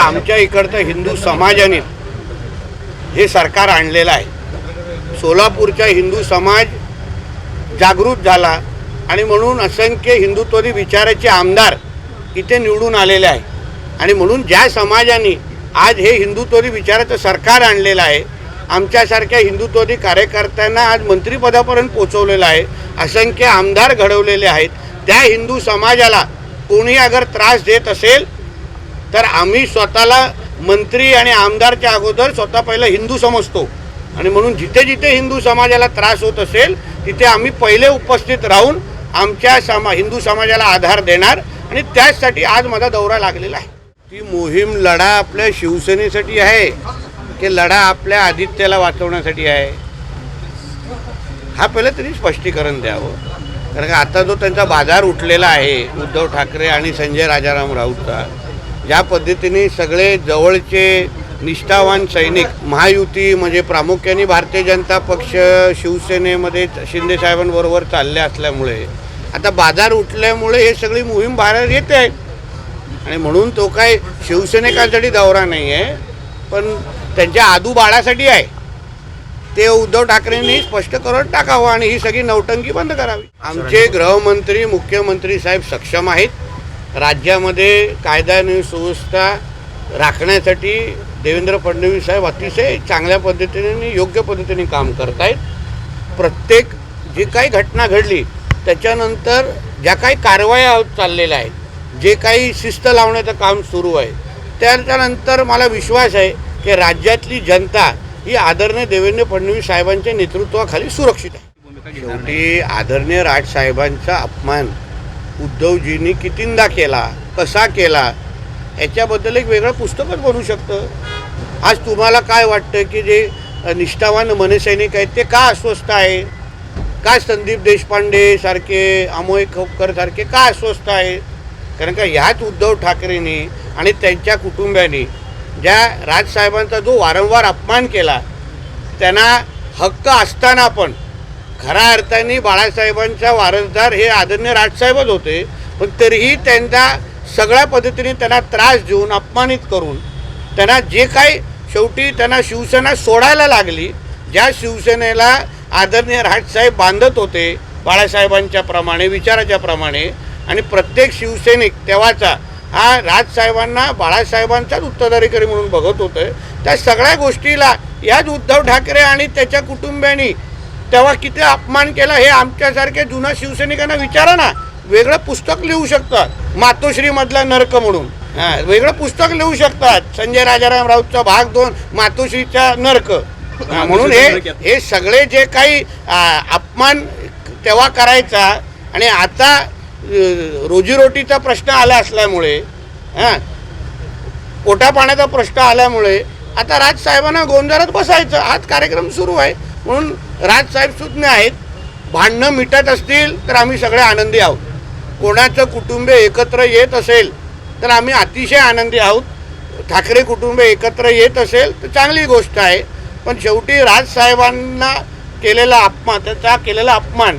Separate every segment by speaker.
Speaker 1: आमच्या इकडचं हिंदू समाजाने हे सरकार आणलेलं आहे. सोलापूरचा हिंदू समाज जागृत झाला आणि म्हणून असंख्य हिंदुत्वरी विचाराचे आमदार इथे निवडून आलेले आहे. आणि म्हणून ज्या समाजाने आज हे हिंदुत्वरी विचाराचं सरकार आणलेलं आहे आमच्यासारख्या हिंदुत्वरी कार्यकर्त्यांना आज मंत्रिपदापर्यंत पोचवलेलं आहे असंख्य आमदार घडवलेले आहेत. त्या हिंदू समाजाला कोणी अगर त्रास देत असेल तर आम्ही स्वतःला मंत्री आणि आमदारच्या अगोदर स्वतः पहिलं हिंदू समजतो. आणि म्हणून जिथे जिथे हिंदू समाजाला त्रास होत असेल तिथे आम्ही पहिले उपस्थित राहून आमच्या समा हिंदू समाजाला आधार देणार आणि त्याचसाठी आज माझा दौरा लागलेला आहे. ती मोहीम लढा आपल्या शिवसेनेसाठी आहे की लढा आपल्या आदित्याला वाचवण्यासाठी आहे? हा पहिलं तरी स्पष्टीकरण द्यावं. कारण का आता जो त्यांचा बाजार उठलेला आहे उद्धव ठाकरे आणि संजय राजाराम राऊतचा ज्या पद्धतीने सगळे जवळचे निष्ठावान सैनिक महायुती म्हणजे प्रामुख्याने भारतीय जनता पक्ष शिवसेनेमध्ये शिंदे साहेबांबरोबर चालले असल्यामुळे. आता बाजार उठल्यामुळे हे सगळी मोहीम बाहेर येते आहे. आणि म्हणून तो काय शिवसैनिकांसाठी दौरा नाही आहे पण त्यांच्या आदू बाळासाठी आहे. ते उद्धव ठाकरेंनी स्पष्ट करून टाकावं आणि ही सगळी नौटंकी बंद करावी. आमचे गृहमंत्री मुख्यमंत्री साहेब सक्षम आहेत. राज्यामध्ये कायदा आणि सुव्यवस्था राखण्यासाठी देवेंद्र फडणवीस साहेब अतिशय चांगल्या पद्धतीने आणि योग्य पद्धतीने काम करत आहेत प्रत्येक जी काही घटना घडली त्याच्यानंतर ज्या काही कारवाया होत चाललेल्या आहेत जे काही शिस्त लावण्याचं काम सुरू आहे त्याच्यानंतर मला विश्वास आहे की राज्यातली जनता ही आदरणीय देवेंद्र फडणवीस साहेबांच्या नेतृत्वाखाली सुरक्षित आहे. शेवटी आदरणीय राजसाहेबांचा अपमान उद्धवजींनी कितींदा केला कसा केला याच्याबद्दल एक वेगळं पुस्तकच बनू शकतं. आज तुम्हाला काय वाटतं की जे निष्ठावान मनसैनिक आहेत ते का अस्वस्थ आहे? का संदीप देशपांडे सारखे अमोय खोपकर सारखे का अस्वस्थ आहे कारण का ह्याच उद्धव ठाकरेंनी आणि त्यांच्या कुटुंबियांनी ज्या राजसाहेबांचा जो वारंवार अपमान केला त्यांना हक्क असताना पण खऱ्या अर्थाने बाळासाहेबांचा वारसदार हे आदरणीय राजसाहेबच होते पण तरीही त्यांचा सगळ्या पद्धतीने त्यांना त्रास देऊन अपमानित करून त्यांना जे काही शेवटी त्यांना शिवसेना सोडायला लागली ज्या शिवसेनेला आदरणीय राजसाहेब बांधत होते बाळासाहेबांच्या प्रमाणे विचाराच्या प्रमाणे आणि प्रत्येक शिवसैनिक तेव्हाचा हा राजसाहेबांना बाळासाहेबांचाच उत्तराधिकारी म्हणून बघत होतं त्या सगळ्या गोष्टीला याच उद्धव ठाकरे आणि त्याच्या कुटुंबियांनी तेव्हा किती अपमान केला हे आमच्यासारख्या जुन्या शिवसैनिकांना विचारा ना. वेगळं पुस्तक लिहू शकतात. मातोश्री मधला नरक म्हणून. हा वेगळं पुस्तक लिहू शकतात. संजय राजाराम राऊतचा भाग दोन मातोश्रीचा नरक. म्हणून हे हे सगळे जे काही अपमान तेव्हा करायचा आणि आता रोजीरोटीचा प्रश्न आला असल्यामुळे हां पोटा पाण्याचा प्रश्न आल्यामुळे आता राजसाहेबांना गोंधळात बसायचं. आज कार्यक्रम सुरू आहे. म्हणून राजसाहेब सुज्ञ आहेत भांडणं मिटत असतील तर आम्ही सगळे आनंदी आहोत. कोणाचं कुटुंब एकत्र येत असेल तर आम्ही अतिशय आनंदी आहोत. ठाकरे कुटुंब एकत्र येत असेल तर चांगली गोष्ट आहे. पण शेवटी राजसाहेबांना केलेला अपमान त्याचा केलेला अपमान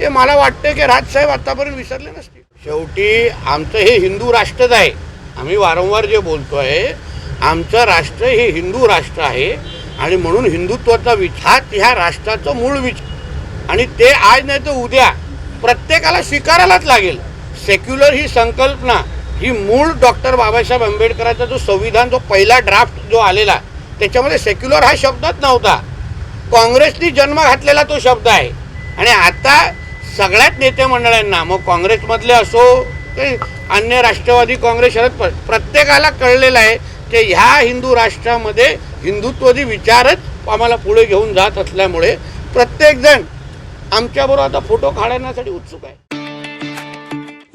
Speaker 1: हे मला वाटतं की राजसाहेब आतापर्यंत विसरले नसते शेवटी आमचं हे हिंदू राष्ट्रच आहे. आम्ही वारंवार जे बोलतो आहे आमचं राष्ट्र हे हिंदू राष्ट्र आहे. आणि म्हणून हिंदुत्वाचा विचार ह्या राष्ट्राचं मूळ विचार. आणि ते आज नाही तर उद्या प्रत्येकाला स्वीकारायलाच लागेल. सेक्युलर ही संकल्पना ही मूळ डॉक्टर बाबासाहेब आंबेडकरांचा जो संविधान जो पहिला ड्राफ्ट जो आलेला त्याच्यामध्ये सेक्युलर हा शब्दच नव्हता. काँग्रेसनी जन्म घातलेला तो शब्द आहे. आणि आता सगळ्याच नेते मंडळांना मग काँग्रेसमधले असो ते अन्य राष्ट्रवादी काँग्रेस शरद प्रत्येकाला कळलेलं आहे की ह्या हिंदू राष्ट्रामध्ये हिंदुत्वादी विचारच आम्हाला पुढे घेऊन जात असल्यामुळे प्रत्येकजण आमच्याबरोबर आता फोटो काढण्यासाठी उत्सुक आहे.